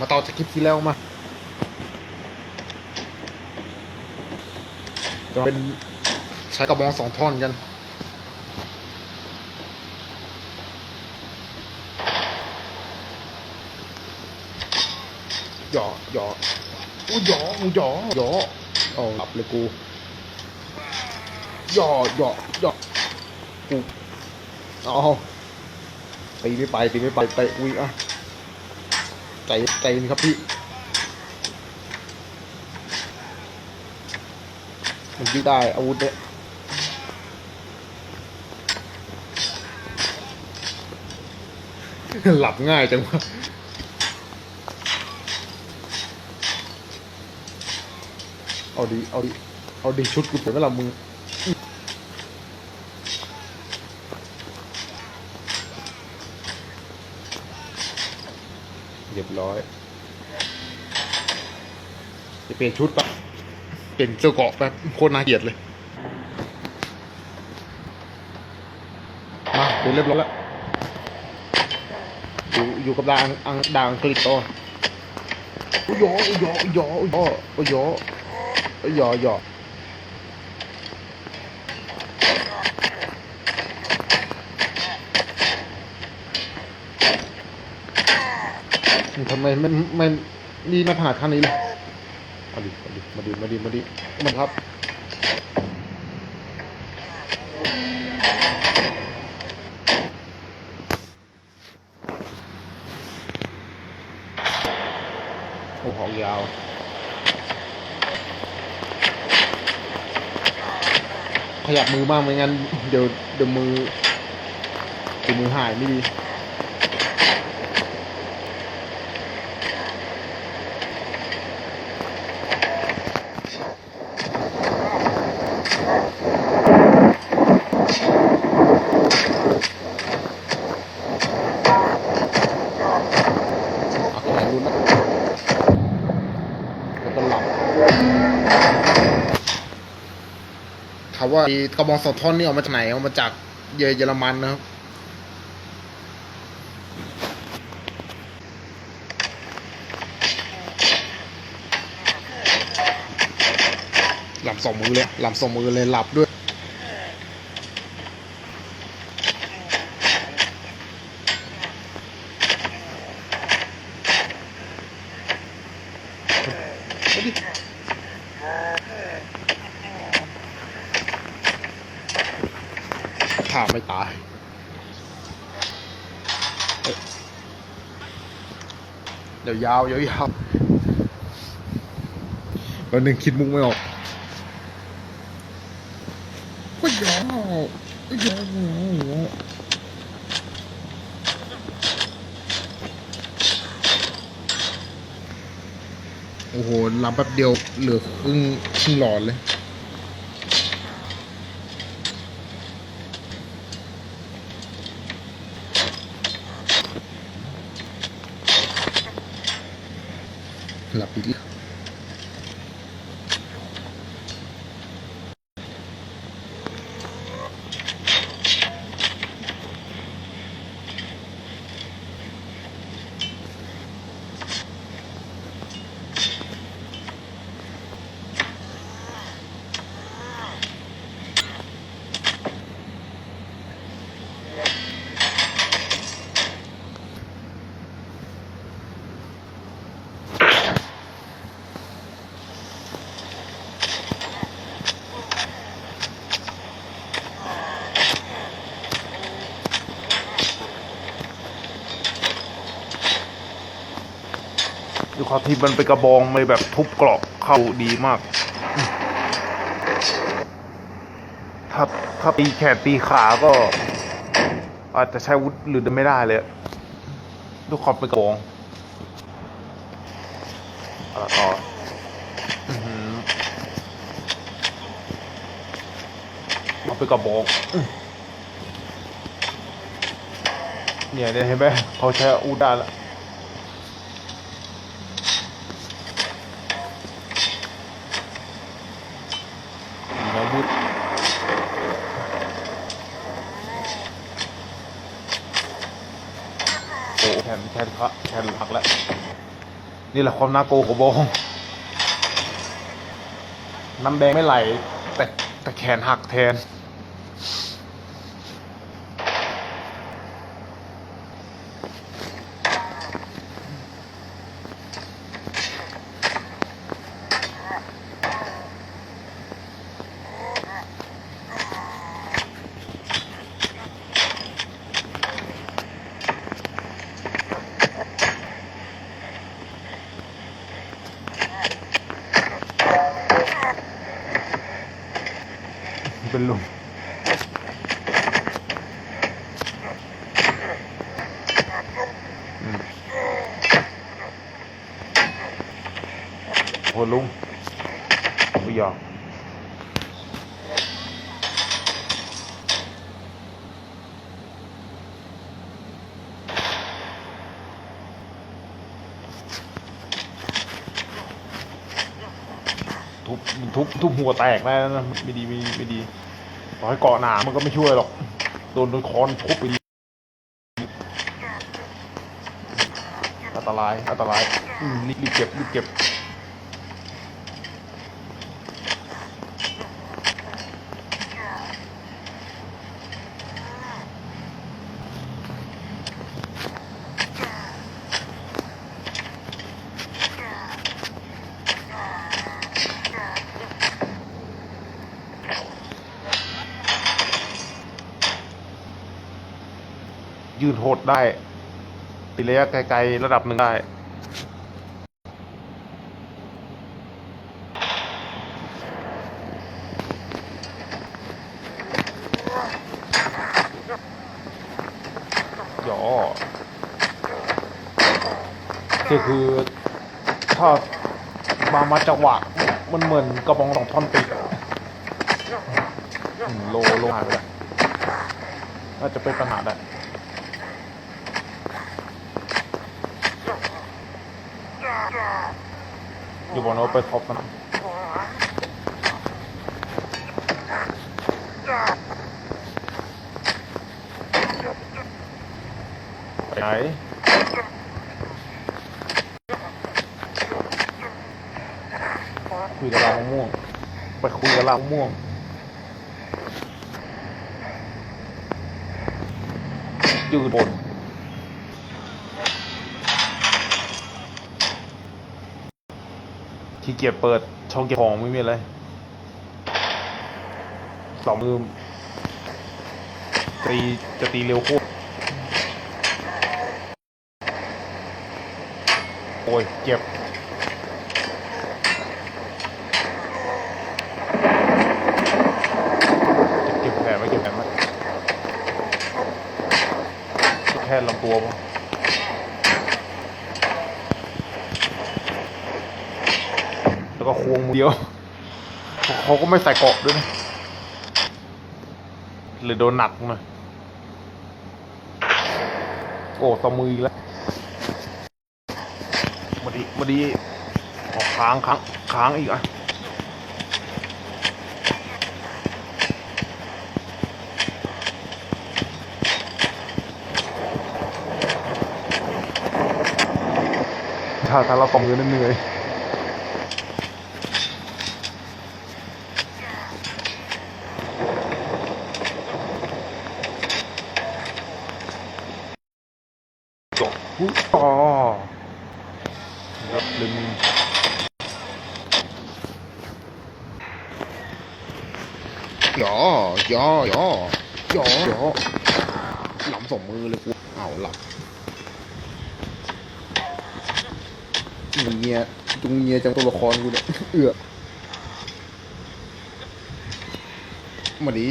มาต่อจากคลิปที่แล้วมาจะเป็นใช้กระบองสองท่อนกันหยอหยออุ้ยหยอมึงหยอหยอเอาหลับเลยกูหยอหยอหยอกูเอาตีไม่ไปตีไม่ไปไปอุ้ยอะ ใจใจนครับพี่ มันยืดได้อาวุธเนี่ยหลับง่ายจังวะเอาดี เอาดี เอาดีชุดกูเสร็จแล้วมึง ยบร้อย จะเปลี่ยนชุดปะเปลี่ยนเสื้อเกาะแป๊บโคตรน่าเกลียดเลย มาเดี๋ยวเรียบร้อยแล้ว อยู่อยู่กับดางอังดางอังกฤษต่ออุยโยอุยโยอุยโยอุยโยอุยโยอุยโอุยโย ทำไมมันมันนี่มาผ่าขั้นนี้เลยมาดิมาดิมาดิมาดิมาดิมันครับโอ้หอกยาวขยับมือบ้างไม่งั้นเดี๋ยวเดี๋ยวมือเดี๋ยวมือหายไม่ดี เอาแขนรุนแล้วแล้วก็หลับ ถามว่ากระบองสอดท่อนนี่เอามาจากไหนเอามาจากเยเยอรมันนะครับหลับสองมือเลยหลับสองมือเลยหลับด้วย เอาดิข้า ไม่ตายเดี๋ยวยาวเดียวยาววันหนึ่งคิดมุกไม่ออกก็ยาวยาวโอ้โหลำแป๊บเดียวเหลือครึ่งครึ่งหลอดเลย หลั บอีกแล้วดูความที่มันเป็นกระบองไม่แบบทุบกรอบเข้าดีมาก ถ้าถ้าตีแขนตีขาก็ อาจจะใช้วุธหรือไม่ได้เลยดูความเป็นกระบองอะต่อเอาเป็นกระบองอื้อเนี่ยเนี่ยเห็นไหมเขาใช้อุด้แล้ว มีอาวุธโอ้แข นแขนขาแขนหักแล้วนี่แหละความน่ากลัวของบองน้ำแดงไม่ไหล แต่แต่แขนหักแทน โหลุงไม่ยอมทุบมันทุบทุบหัวแตกได้นะไม่ดีไม่ดีไม่ดีต่อให้เกาะหนามันก็ไม่ช่วยหรอก โดนโดนคอนทุบไปดีอันตรายอันตรายอืมรีบรีบเก็บรีบเก็บ ยืนโหดได้ตีระยะไกลๆระดับหนึ่งได้หยอก็คือถ้ามามาจังหวะมันเหมือนกระบองสองท่อนติดโลโลหายไปแล้วน่าจะเป็นปัญหาได้ อยู่บนโน้ตไปท็อปกันะไปไหนคุยกับเรามะม่วงไปคุยกับเรามะม่วงยืนบน ขี้เกียจเปิดช่องเก็บของไม่มีอะไรสองมือตีจะตีเร็วโคตรโอ้ย เจ็บเก็บแผลไว้เก็บแผลไว้แค่ลำตัวพอ แล้วก็ควงมือเดียว เขาก็ไม่ใส่เกราะด้วยนะเลยโดนหนักหน่อยโอ้ตอมืออีกแล้วมาดีมาดีออกค้างค้างค้างอีกอะถ้าถ้าเราตองมือเหนื่อย จบปุ๊บต่อรับลืมยอยอยอยอยอหลับสองมือเลยกูเอาหลับเงียจุงเงียจังตัวละครกูเนี่ยเอือมาดี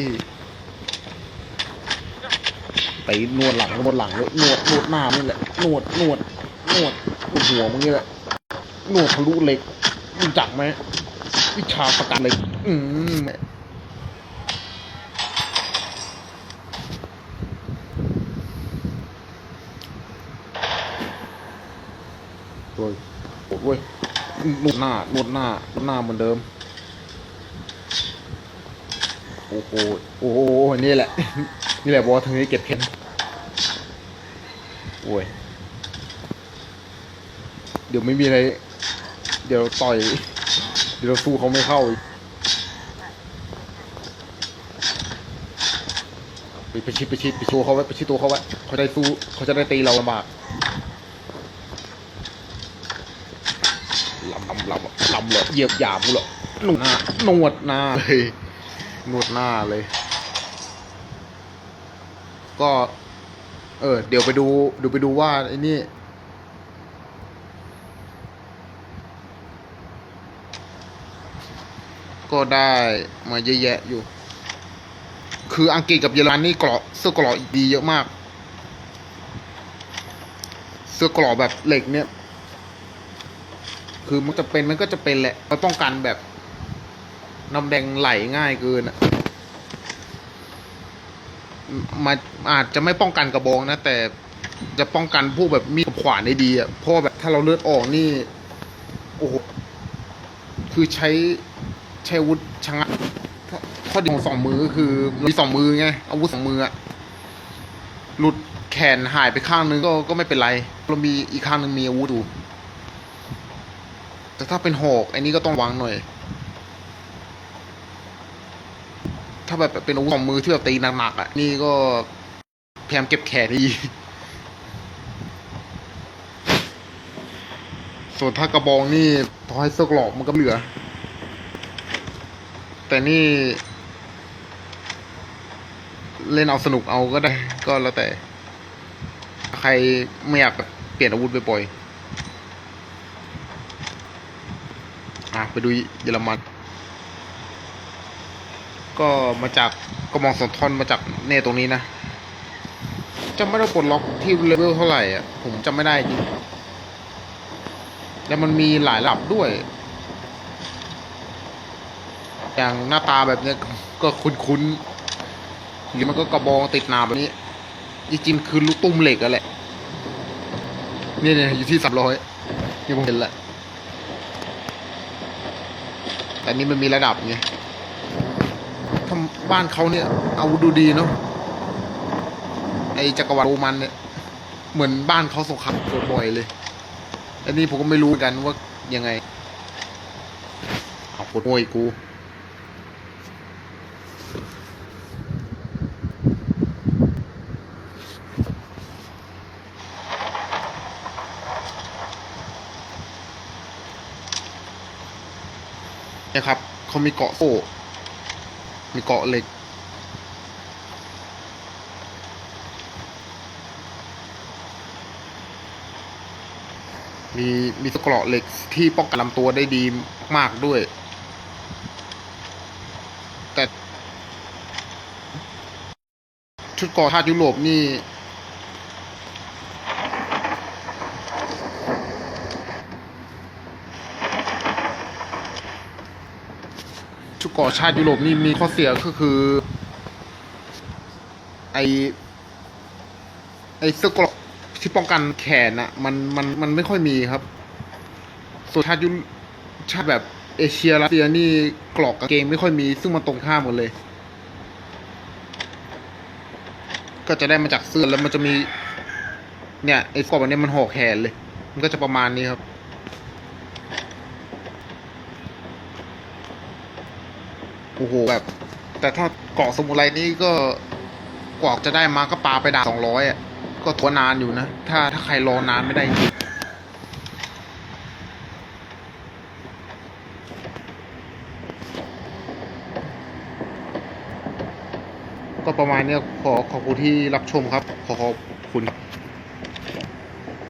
ไปนวดหลังนวดหลังเลยนวดนวดหน้านี่แหละนวดนวดนวดหัวมึงนี่แหละนวดทะลุเล็กรู้จักไหมวิชาประกันเล็กอืมโอ้ยโอ้ยนวดหน้านวดหน้านวดหน้าเหมือนเดิมโอ้โหโอ้โหนี่แหละ นี่แหละบอทางนี้เก็บเพนโอ้ย เดี๋ยวไม่มีอะไร เดี๋ยวต่อย เดี๋ยวสู้เขาไม่เข้าอีกไปไปชิดไปชิดไปชิดตัวเขาไว้ไปชิดตัวเขาไว้เขาได้สู้เขาจะได้ตีเราลำบากลำลำลำลำเลยเหยียบหยามกูเหรอหนวดหนวดหน้าเลยหนวดหน้าเลย ก็ เออ เดี๋ยวไปดูดูไปดูว่าไอ้นี่ก็ได้มาเยอะแยะอยู่ คืออังกฤษกับเยอรมันนี่เกราะเสื้อเกราะดีเยอะมาก เสื้อเกราะแบบเหล็กเนี่ย คือมันจะเป็นมันก็จะเป็นแหละมันป้องกันแบบน้ำแดงไหลง่ายเกินอะ มันอาจจะไม่ป้องกันกระบองนะ แต่จะป้องกันพวกแบบมีดขวานได้ดีอะเพราะแบบถ้าเราเลือดออกนี่ โอ้โหคือใช้ใช้อาวุธชะงักข้อดีของสองมือก็คือมีสองมือไงอาวุธสองมืออะหลุดแขนหายไปข้างนึงก็ก็ไม่เป็นไรเรามีอีกข้างนึงมีอาวุธอยู่แต่ถ้าเป็นหอกอันนี้ก็ต้องวางหน่อย ถ้าแบบเป็นอาวุธสองมือที่แบบตีหนักๆอะ นี่ก็พยายามเก็บแขนดี ส่วนถ้ากระบองนี่พอให้เสือกรอกมันก็เหลือ แต่นี่ เล่นเอาสนุกเอาก็ได้ ก็แล้วแต่ ใครไม่อยากเปลี่ยนอาวุธบ่อยอะไปดูเยอรมัน ก็มาจากกระมองสองท่อนมาจากเน่ตรงนี้นะจะไม่ได้ปลดล็อกที่เลเวลเท่าไหร่อะผมจำไม่ได้จริงแล้วมันมีหลายระดับด้วย อย่างหน้าตาแบบเนี้ยก็คุ้นๆหรือมันก็กระบองติดนาแบบนี้จริงๆคือลูกตุ้มเหล็กอะแหละเนี่ยเนี่ยอยู่ที่สามร้อยนี่ผมเห็นละแต่นี่มันมีระดับไง บ้านเขาเนี่ยเอาดูดีเนาะไอจักรวรรดิโรมันเนี่ย เหมือนบ้านเขาสงครามเกิดบ่อยเลย อันนี้ผมก็ไม่รู้กันว่ายังไงเอาปวดโวยกูนะครับเขามีเกาะโซ่ มีเกาะเหล็ก มีมีสกเกราะเหล็กที่ป้องกันลำตัวได้ดีมากด้วย แต่ชุดเกราะชาติยุโรปนี่ ชาติยุโรปนี่มีข้อเสียก็คือ ไอไอเสื้อกราะที่ป้องกันแขนอะมันมันมันไม่ค่อยมีครับ ส่วนชาติยุชาติแบบเอเชียรัสเซียนี่กรอกกางเกงไม่ค่อยมี ซึ่งมันตรงข้ามกันเลย ก็จะได้มาจากเสื้อแล้วมันจะมี เนี่ยไอ้กรอบอันนี้มันห่อแขนเลย มันก็จะประมาณนี้ครับ อ้โหแบบ แต่ถ้าเกาะสมุไรนี่ก็กว่าจะได้มาก็ปาไปด่าสองร้อยอะ ก็ตัวนานอยู่นะ ถ้าถ้าใครรอนานไม่ได้จริงก็ประมาณเนี้ยขอขอบคุณที่รับชมครับ ขอขอบคุณครับ